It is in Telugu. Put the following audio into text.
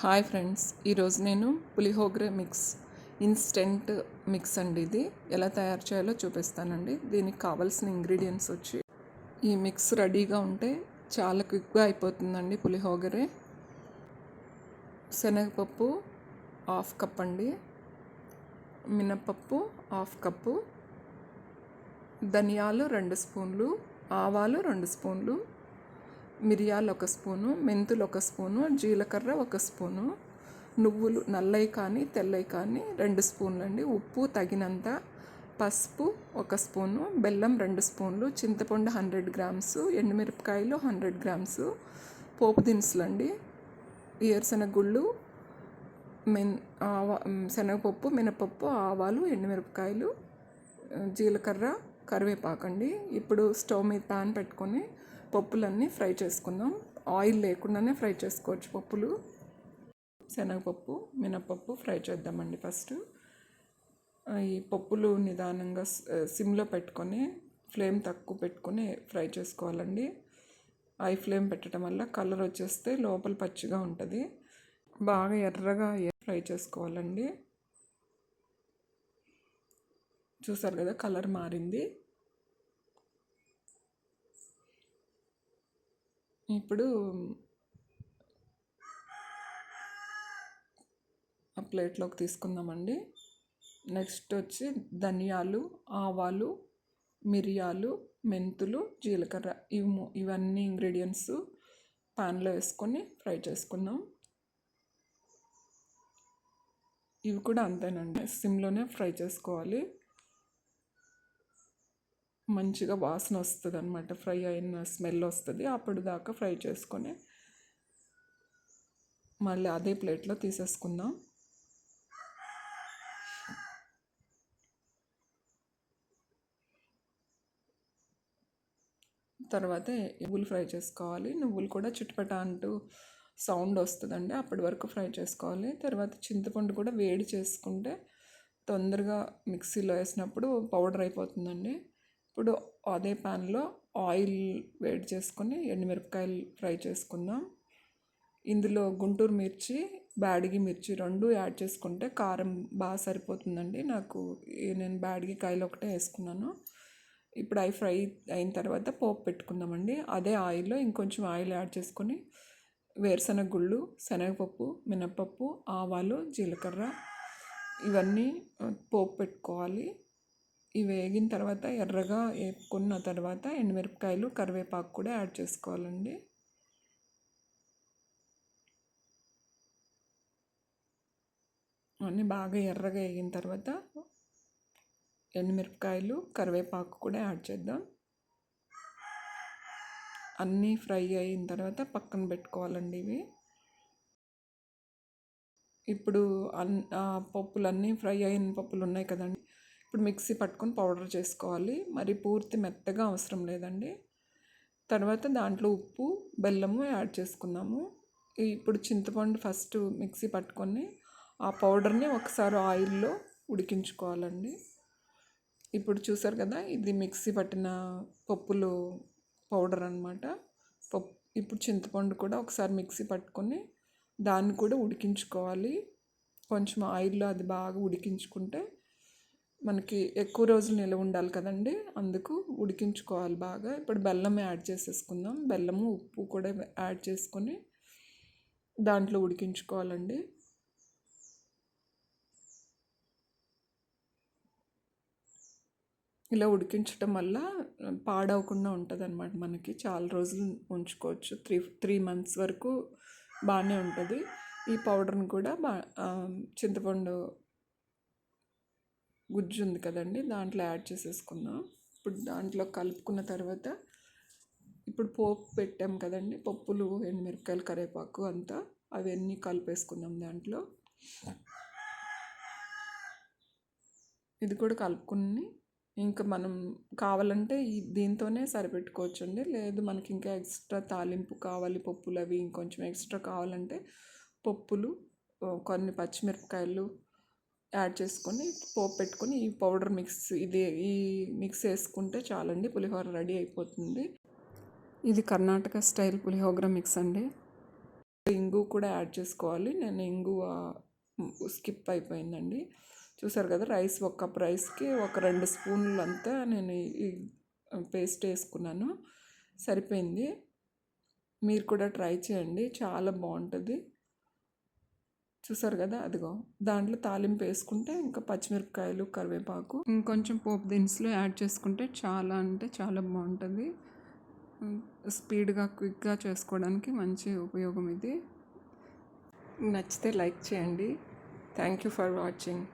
హాయ్ ఫ్రెండ్స్ ఈరోజు నేను పులిహోగ్ర మిక్స్ ఇన్స్టెంట్ మిక్స్ అండి ఇది. ఎలా తయారు చేయాలో చూపిస్తానండి. దీనికి కావాల్సిన ఇంగ్రీడియంట్స్ వచ్చి ఈ మిక్స్ రెడీగా ఉంటే చాలా క్విక్గా అయిపోతుందండి పులిహోగరే. శనగపప్పు హాఫ్ కప్ అండి మినపప్పు హాఫ్ కప్పు ధనియాలు రెండు స్పూన్లు ఆవాలు రెండు స్పూన్లు మిరియాలు ఒక స్పూను మెంతులు ఒక స్పూను జీలకర్ర ఒక స్పూను నువ్వులు నల్లయి కానీ తెల్లయి కానీ రెండు స్పూన్లు అండి. ఉప్పు తగినంత పసుపు ఒక స్పూను బెల్లం రెండు స్పూన్లు చింతపండు హండ్రెడ్ గ్రామ్స్ ఎండుమిరపకాయలు హండ్రెడ్ గ్రామ్స్ పోపు దినుసులు అండి ఏరుశనగుళ్ళు మెన్ ఆవా శనగపప్పు మినపప్పు ఆవాలు ఎండుమిరపకాయలు జీలకర్ర కరివేపాకండి. ఇప్పుడు స్టవ్ మీద పాన్ పెట్టుకొని పప్పులన్నీ ఫ్రై చేసుకుందాం. ఆయిల్ లేకుండానే ఫ్రై చేసుకోవచ్చు పప్పులు. శనగపప్పు మినపప్పు ఫ్రై చేద్దామండి ఫస్ట్. ఈ పప్పులు నిదానంగా సిమ్లో పెట్టుకొని ఫ్లేమ్ తక్కువ పెట్టుకొని ఫ్రై చేసుకోవాలండి. ఐ ఫ్లేమ్ పెట్టడం వల్ల కలర్ వచ్చేస్తే లోపల పచ్చిగా ఉంటుంది. బాగా ఎర్రగా ఫ్రై చేసుకోవాలండి. చూసారు కదా కలర్ మారింది. ఇప్పుడు ఆ ప్లేట్లోకి తీసుకుందామండి. నెక్స్ట్ వచ్చి ధనియాలు ఆవాలు మిరియాలు మెంతులు జీలకర్ర ఇవి ఇవన్నీ ఇంగ్రీడియంట్స్ పాన్లో వేసుకొని ఫ్రై చేసుకుందాం. ఇవి కూడా అంతేనండి. సిమ్లోనే ఫ్రై చేసుకోవాలి. మంచిగా వాసన వస్తుంది అనమాట ఫ్రై అయిన స్మెల్ వస్తుంది. అప్పుడు దాకా ఫ్రై చేసుకొని మళ్ళీ అదే ప్లేట్లో తీసేసుకుందాం. తర్వాత నువ్వులు ఫ్రై చేసుకోవాలి. నువ్వులు కూడా చిట్పట అంటూ సౌండ్ వస్తుందండి. అప్పటి వరకు ఫ్రై చేసుకోవాలి. తర్వాత చింతపండు కూడా వేడి చేసుకుంటే తొందరగా మిక్సీలో వేసినప్పుడు పౌడర్ అయిపోతుందండి. ఇప్పుడు అదే ప్యాన్లో ఆయిల్ వేడి చేసుకొని ఎండుమిరపకాయలు ఫ్రై చేసుకుందాం. ఇందులో గుంటూరు మిర్చి బ్యాడిగి మిర్చి రెండు యాడ్ చేసుకుంటే కారం బాగా సరిపోతుందండి. నాకు నేను బ్యాడిగి కాయలు ఒకటే వేసుకున్నాను. ఇప్పుడు అవి ఫ్రై అయిన తర్వాత పోపు పెట్టుకుందామండి. అదే ఆయిల్లో ఇంకొంచెం ఆయిల్ యాడ్ చేసుకొని వేరుశనగ గుళ్ళు శనగపప్పు మినప్పప్పు ఆవాలు జీలకర్ర ఇవన్నీ పోపు పెట్టుకోవాలి. ఇవి వేగిన తర్వాత ఎర్రగా వేపుకున్న తర్వాత ఎండుమిరపకాయలు కరివేపాకు కూడా యాడ్ చేసుకోవాలండి. అన్నీ బాగా ఎర్రగా వేగిన తర్వాత ఎండుమిరపకాయలు కరివేపాకు కూడా యాడ్ చేద్దాం. అన్నీ ఫ్రై అయిన తర్వాత పక్కన పెట్టుకోవాలండి ఇవి. ఇప్పుడు అన్ పప్పులన్నీ ఫ్రై అయిన పప్పులు ఉన్నాయి కదండి. ఇప్పుడు మిక్సీ పట్టుకొని పౌడర్ చేసుకోవాలి. మరి పూర్తి మెత్తగా అవసరం లేదండి. తర్వాత దాంట్లో ఉప్పు బెల్లము యాడ్ చేసుకున్నాము ఇప్పుడు చింతపండు ఫస్ట్ మిక్సీ పట్టుకొని ఆ పౌడర్ని ఒకసారి ఆయిల్లో ఉడికించుకోవాలండి. ఇప్పుడు చూసారు కదా ఇది మిక్సీ పట్టిన పప్పులు పౌడర్ అనమాట పప్పు ఇప్పుడు చింతపండు కూడా ఒకసారి మిక్సీ పట్టుకొని దాన్ని కూడా ఉడికించుకోవాలి. కొంచెం ఆయిల్లో అది బాగా ఉడికించుకుంటే మనకి ఎక్కువ రోజులు నిల్వ ఉండాలి కదండి. అందుకు ఉడికించుకోవాలి బాగా. ఇప్పుడు బెల్లం యాడ్ చేసేసుకుందాం. బెల్లము ఉప్పు కూడా యాడ్ చేసుకొని దాంట్లో ఉడికించుకోవాలండి. ఇలా ఉడికించటం వల్ల పాడవకుండా ఉంటుంది అనమాట మనకి. చాలా రోజులు ఉంచుకోవచ్చు. త్రీ త్రీ మంత్స్ వరకు బాగానే ఉంటుంది. ఈ పౌడర్ని కూడా బా చింతపండు గుజ్జు ఉంది కదండి దాంట్లో యాడ్ చేసేసుకుందాం. ఇప్పుడు దాంట్లో కలుపుకున్న తర్వాత ఇప్పుడు పోపు పెట్టాం కదండి పప్పులు ఎండుమిరపకాయలు కరివేపాకు అంతా అవన్నీ కలిపేసుకుందాం దాంట్లో. ఇది కూడా కలుపుకుని ఇంకా మనం కావాలంటే దీంతోనే సరిపెట్టుకోవచ్చండి. లేదు మనకి ఇంకా ఎక్స్ట్రా తాలింపు కావాలి పప్పులు అవి ఇంకొంచెం ఎక్స్ట్రా కావాలంటే పప్పులు కొన్ని పచ్చిమిరపకాయలు యాడ్ చేసుకొని పోపు పెట్టుకొని ఈ పౌడర్ మిక్స్ ఇది ఈ మిక్స్ వేసుకుంటే చాలండి పులిహోర రెడీ అయిపోతుంది. ఇది కర్ణాటక స్టైల్ పులిహోర మిక్స్ అండి. ఇంగు కూడా యాడ్ చేసుకోవాలి. నేను ఇంగు స్కిప్ అయిపోయిందండి. చూసారు కదా రైస్ ఒక కప్ రైస్కి ఒక రెండు స్పూన్లు అంతా నేను ఈ పేస్ట్ వేసుకున్నాను. సరిపోయింది. మీరు కూడా ట్రై చేయండి. చాలా బాగుంటుంది. చూసారు కదా? అదిగో. దాంట్లో తాలింపు వేసుకుంటే ఇంకా పచ్చిమిరపకాయలు కరివేపాకు ఇంకొంచెం పోపు దినుసులు యాడ్ చేసుకుంటే చాలా అంటే చాలా బాగుంటుంది. స్పీడ్గా క్విక్గా చేసుకోవడానికి మంచి ఉపయోగం ఇది. నచ్చితే లైక్ చేయండి. Thank you for watching.